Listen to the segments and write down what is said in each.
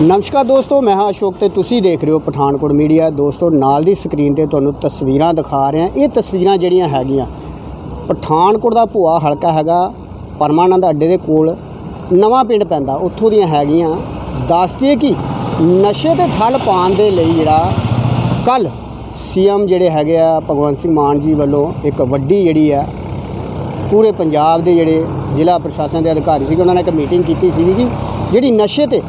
ਨਮਸਕਾਰ ਦੋਸਤੋ, ਮੈਂ ਹਾਂ ਅਸ਼ੋਕ ਤੇ ਤੁਸੀਂ ਦੇਖ ਰਹੇ ਹੋ ਪਠਾਨਕੋਟ ਮੀਡੀਆ। ਦੋਸਤੋ, ਨਾਲ ਦੀ ਸਕਰੀਨ ਤੇ ਤੁਹਾਨੂੰ ਤਸਵੀਰਾਂ ਦਿਖਾ ਰਹੇ ਹਾਂ। ਇਹ ਤਸਵੀਰਾਂ ਜਿਹੜੀਆਂ ਹੈਗੀਆਂ, ਪਠਾਨਕੋਟ ਦਾ ਭੂਆ ਹਲਕਾ ਹੈਗਾ, ਪਰਮਾਨੰਦ ਅੱਡੇ ਦੇ ਕੋਲ, ਨਵਾਂ ਪਿੰਡ ਪੈਂਦਾ। ਉੱਥੋਂ ਦੀਆਂ ਹੈਗੀਆਂ ਦੱਸਦੀਏ ਕਿ ਨਸ਼ੇ ਤੇ ਠੱਲ ਪਾਉਣ ਦੇ ਲਈ ਜਿਹੜਾ ਕੱਲ ਸੀਐਮ ਜਿਹੜੇ ਹੈਗੇ ਆ, ਭਗਵੰਤ ਸਿੰਘ ਮਾਨ ਜੀ ਵੱਲੋਂ ਇੱਕ ਵੱਡੀ ਜਿਹੜੀ ਆ, ਪੂਰੇ ਪੰਜਾਬ ਦੇ ਜਿਹੜੇ ਜ਼ਿਲ੍ਹਾ ਪ੍ਰਸ਼ਾਸਨ ਦੇ ਅਧਿਕਾਰੀ ਸੀਗੇ, ਉਹਨਾਂ ਨੇ ਇੱਕ ਮੀਟਿੰਗ ਕੀਤੀ ਸੀਗੀ ਕਿ ਜਿਹੜੀ ਨਸ਼ੇ ਤੇ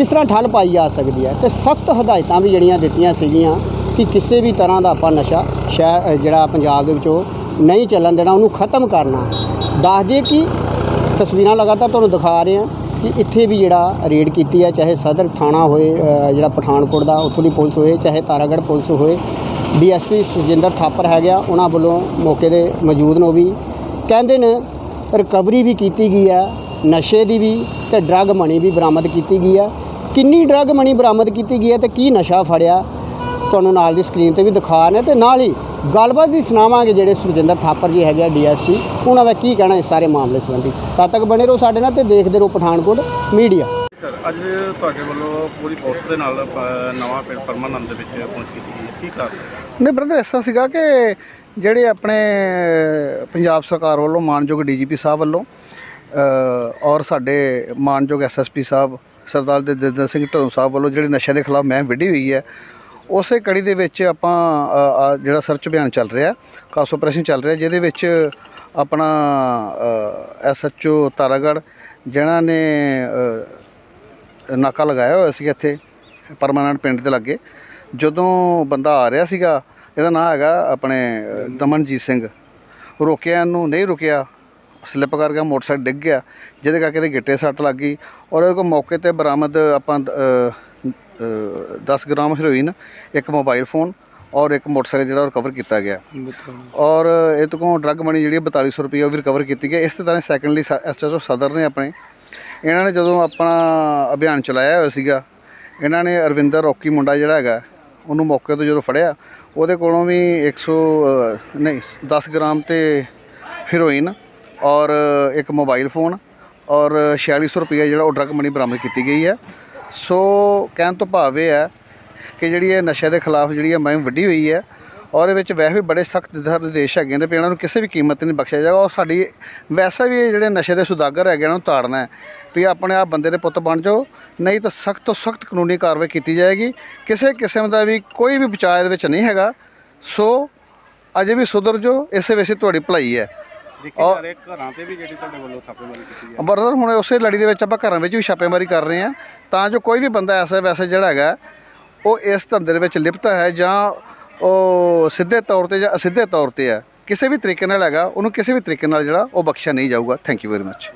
ਕਿਸ ਤਰ੍ਹਾਂ ਠੱਲ ਪਾਈ ਜਾ ਸਕਦੀ ਹੈ? ਤੇ ਸਖਤ ਹਦਾਇਤਾਂ ਵੀ ਜਿਹੜੀਆਂ ਦਿੱਤੀਆਂ ਸੀਗੀਆਂ ਕਿ ਕਿਸੇ ਵੀ ਤਰ੍ਹਾਂ ਦਾ ਆਪਾਂ ਨਸ਼ਾ ਸ਼ਹਿਰ ਜਿਹੜਾ ਪੰਜਾਬ ਦੇ ਵਿੱਚੋਂ ਨਹੀਂ ਚੱਲਣ ਦੇਣਾ, ਉਹਨੂੰ ਖਤਮ ਕਰਨਾ। ਦੱਸ ਦਈਏ ਕਿ ਤਸਵੀਰਾਂ ਲਗਾਤਾਰ ਤੁਹਾਨੂੰ ਦਿਖਾ ਰਹੇ ਹਾਂ ਕਿ ਇੱਥੇ ਵੀ ਜਿਹੜਾ ਰੇਡ ਕੀਤੀ ਹੈ, ਚਾਹੇ ਸਦਰ ਥਾਣਾ ਹੋਏ ਜਿਹੜਾ ਪਠਾਨਕੋਟ ਦਾ, ਉੱਥੋਂ ਦੀ ਪੁਲਿਸ ਹੋਏ, ਚਾਹੇ ਤਾਰਾਗੜ੍ਹ ਪੁਲਿਸ ਹੋਏ, ਡੀਐਸਪੀ ਸੁਜਿੰਦਰ ਥਾਪਰ ਹੈਗਾ ਉਹਨਾਂ ਵੱਲੋਂ ਮੌਕੇ ਦੇ ਮੌਜੂਦ ਨੇ ਉਹ ਵੀ। ਕਹਿੰਦੇ ਨੇ ਰਿਕਵਰੀ ਵੀ ਕੀਤੀ ਗਈ ਹੈ, ਨਸ਼ੇ ਦੀ ਵੀ ਤੇ ਡਰੱਗ ਮਣੀ ਵੀ ਬਰਾਮਦ ਕੀਤੀ ਗਈ ਹੈ। ਕਿੰਨੀ ਡਰੱਗ ਮਣੀ ਬਰਾਮਦ ਕੀਤੀ ਗਈ ਹੈ ਤੇ ਕੀ ਨਸ਼ਾ ਫੜਿਆ? ਤੁਹਾਨੂੰ ਨਾਲ ਦੀ ਸਕਰੀਨ ਤੇ ਵੀ ਦਿਖਾ ਰਹੇ ਤੇ ਨਾਲ ਹੀ ਗੱਲਬਾਤ ਵੀ ਸੁਣਾਵਾਂਗੇ ਜਿਹੜੇ ਸੁਰਜਿੰਦਰ ਥਾਪਰ ਜੀ ਹੈਗੇ ਆ ਡੀਐਸਪੀ ਉਹਨਾਂ ਦਾ ਕੀ ਕਹਿਣਾ ਇਸ ਸਾਰੇ ਮਾਮਲੇ ਸੰਬੰਧੀ? ਤਦ ਤੱਕ ਬਣੇ ਰਹੋ ਸਾਡੇ ਨਾਲ ਤੇ ਦੇਖਦੇ ਰਹੋ ਪਠਾਨਕੋਟ ਮੀਡੀਆ। ਸਰ ਅੱਜ ਤੁਹਾਡੇ ਵੱਲੋਂ ਪੂਰੀ ਪੁਲਿਸ ਦੇ ਨਾਲ ਨਵਾਂ ਪਿੰਡ ਪਰਮਾਨੰਦ ਦੇ ਵਿੱਚ ਪਹੁੰਚ ਕੀਤੀ ਗਈ ਹੈ। ਕੀ ਕਾਰਨ? ਨਹੀਂ ਬ੍ਰਦਰ ਐਸਾ ਸੀਗਾ ਕਿ ਜਿਹੜੇ ਆਪਣੇ ਪੰਜਾਬ ਸਰਕਾਰ ਵੱਲੋਂ ਮਾਨਯੋਗ ਡੀਜੀਪੀ ਸਾਹਿਬ ਵੱਲੋਂ ਔਰ ਸਾਡੇ ਮਾਨਯੋਗ ਐਸਐਸਪੀ ਸਾਹਿਬ ਸਰਦਾਰ ਦਦਿੰਦਰ ਸਿੰਘ ਢੱਲੋਂ ਸਾਹਿਬ ਵੱਲੋਂ ਜਿਹੜੀ ਨਸ਼ੇ ਦੇ ਖਿਲਾਫ ਮੈਂ ਵਿੱਢੀ ਹੋਈ ਹੈ, ਉਸੇ ਕੜੀ ਦੇ ਵਿੱਚ ਆਪਾਂ ਜਿਹੜਾ ਸਰਚ ਅਭਿਆਨ ਚੱਲ ਰਿਹਾ ਕਾਸ ਆਪਰੇਸ਼ਨ ਚੱਲ ਰਿਹਾ, ਜਿਹਦੇ ਵਿੱਚ ਆਪਣਾ ਐਸਐਚਓ ਤਾਰਾਗੜ੍ਹ ਜਿਨ੍ਹਾਂ ਨੇ ਨਾਕਾ ਲਗਾਇਆ ਹੋਇਆ ਸੀ ਇੱਥੇ, ਪਰਮਾਨੈਂਟ ਪਿੰਡ ਦੇ ਲਾਗੇ, ਜਦੋਂ ਬੰਦਾ ਆ ਰਿਹਾ ਸੀਗਾ, ਇਹਦਾ ਨਾਮ ਹੈਗਾ ਆਪਣੇ ਦਮਨਜੀਤ ਸਿੰਘ। ਰੋਕਿਆ ਇਹਨੂੰ, ਨਹੀਂ ਰੁਕਿਆ ਸਲਿੱਪ ਕਰ ਗਿਆ ਮੋਟਰਸਾਈਕਲ ਡਿੱਗ ਗਿਆ। ਜਿਹਦੇ ਕਰਕੇ ਇਹਦੇ ਗਿੱਟੇ ਸੱਟ ਲੱਗ ਗਈ। ਔਰ ਇਹਦੇ ਕੋਲ ਮੌਕੇ ਤੇ ਬਰਾਮਦ ਆਪਾਂ 10 ਗ੍ਰਾਮ ਹੈਰੋਇਨ ਇੱਕ ਮੋਬਾਈਲ ਫੋਨ ਔਰ ਇੱਕ ਮੋਟਰਸਾਈਕਲ ਜਿਹੜਾ ਰਿਕਵਰ ਕੀਤਾ ਗਿਆ। ਔਰ ਇਹ ਤੋਂ ਕੋਲ ਡਰੱਗ ਮਨੀ ਜਿਹੜੀ ਹੈ 4200 ਰੁਪਏ ਉਹ ਵੀ ਰਿਕਵਰ ਕੀਤੀ ਗਈ। ਇਸ ਤਰ੍ਹਾਂ ਸੈਕੰਡਲੀ ਐਸਐਚਓ ਸਦਰ ਨੇ ਆਪਣੇ। ਇਹਨਾਂ ਨੇ ਜਦੋਂ ਆਪਣਾ ਅਭਿਆਨ ਚਲਾਇਆ ਹੋਇਆ ਸੀਗਾ ਇਹਨਾਂ ਨੇ ਅਰਵਿੰਦਰ ਰੋਕੀ ਮੁੰਡਾ ਜਿਹੜਾ ਹੈਗਾ ਉਹਨੂੰ ਮੌਕੇ ਤੋਂ ਜਦੋਂ ਫੜਿਆ ਉਹਦੇ ਕੋਲੋਂ ਵੀ 100 ਅ, ਨਹੀਂ 10 ਗ੍ਰਾਮ ਤੇ ਹੀਰੋਇਨ ਔਰ ਇੱਕ ਮੋਬਾਈਲ ਫੋਨ ਔਰ 4600 ਰੁਪਏ ਜਿਹੜਾ ਉਹ ਡਰੱਗ ਮਨੀ ਬਰਾਮਦ ਕੀਤੀ ਗਈ ਹੈ। ਸੋ ਕਹਿਣ ਤੋਂ ਭਾਵ ਇਹ ਹੈ ਕਿ ਜਿਹੜੀ ਇਹ ਨਸ਼ੇ ਦੇ ਖਿਲਾਫ ਜਿਹੜੀ ਹੈ ਮੁਹਿੰਮ ਵੱਡੀ ਹੋਈ ਹੈ ਔਰ ਇਹ ਵਿੱਚ ਵੈਸੇ ਵੀ ਬੜੇ ਸਖਤ ਦਿਸ਼ਾ ਨਿਰਦੇਸ਼ ਹੈਗੇ ਨੇ ਵੀ ਇਹਨਾਂ ਨੂੰ ਕਿਸੇ ਵੀ ਕੀਮਤ ਤੇ ਨਹੀਂ ਬਖਸ਼ਿਆ ਜਾਏਗਾ। ਔਰ ਸਾਡੀ ਵੈਸੇ ਵੀ ਇਹ ਜਿਹੜੇ ਨਸ਼ੇ ਦੇ ਸੁਦਾਗਰ ਹੈਗੇ ਇਹਨਾਂ ਨੂੰ ਤਾੜਨਾ ਹੈ ਵੀ ਆਪਣੇ ਆਪ ਬੰਦੇ ਦੇ ਪੁੱਤ ਬਣ ਜਾਓ, ਨਹੀਂ ਤਾਂ ਸਖਤ ਤੋਂ ਸਖਤ ਕਾਨੂੰਨੀ ਕਾਰਵਾਈ ਕੀਤੀ ਜਾਏਗੀ। ਕਿਸੇ ਕਿਸਮ ਦਾ ਵੀ ਕੋਈ ਵੀ ਬਚਾਅ ਇਹਦੇ ਵਿੱਚ ਨਹੀਂ ਹੈਗਾ। ਸੋ ਅਜੇ ਵੀ ਸੁਧਰ ਜੋ ਇਸੇ ਵਿੱਚ ਤੁਹਾਡੀ ਭਲਾਈ ਹੈ। ਦੇਖੇ ਔਰ- ਜਾ ਰਹੇ ਘਰਾਂ ਤੇ ਵੀ ਜਿਹੜੀ ਤੁਹਾਡੇ ਵੱਲੋਂ ਛਾਪੇਮਾਰੀ ਕੀਤੀ ਹੈ। ਬਰਦਰ ਹੁਣ ਉਸੇ ਲੜੀ ਦੇ ਵਿੱਚ ਆਪਾਂ ਘਰਾਂ ਵਿੱਚ ਵੀ ਛਾਪੇਮਾਰੀ ਕਰ ਰਹੇ ਹਾਂ। ਤਾਂ ਜੋ ਕੋਈ ਵੀ ਬੰਦਾ ਐਸਾ ਵੈਸੇ ਜਿਹੜਾ ਹੈਗਾ ਉਹ ਇਸ ਧੰਦੇ ਦੇ ਵਿੱਚ ਲਿਪਤ ਹੈ ਜਾਂ ਉਹ ਸਿੱਧੇ ਤੌਰ ਤੇ ਜਾਂ ਅਸਿੱਧੇ ਤੌਰ ਤੇ ਹੈ। ਕਿਸੇ ਵੀ ਤਰੀਕੇ ਨਾਲ ਹੈਗਾ ਉਹਨੂੰ ਕਿਸੇ ਵੀ ਤਰੀਕੇ ਨਾਲ ਜਿਹੜਾ ਉਹ ਬਖਸ਼ਿਆ ਨਹੀਂ ਜਾਊਗਾ। Thank you very much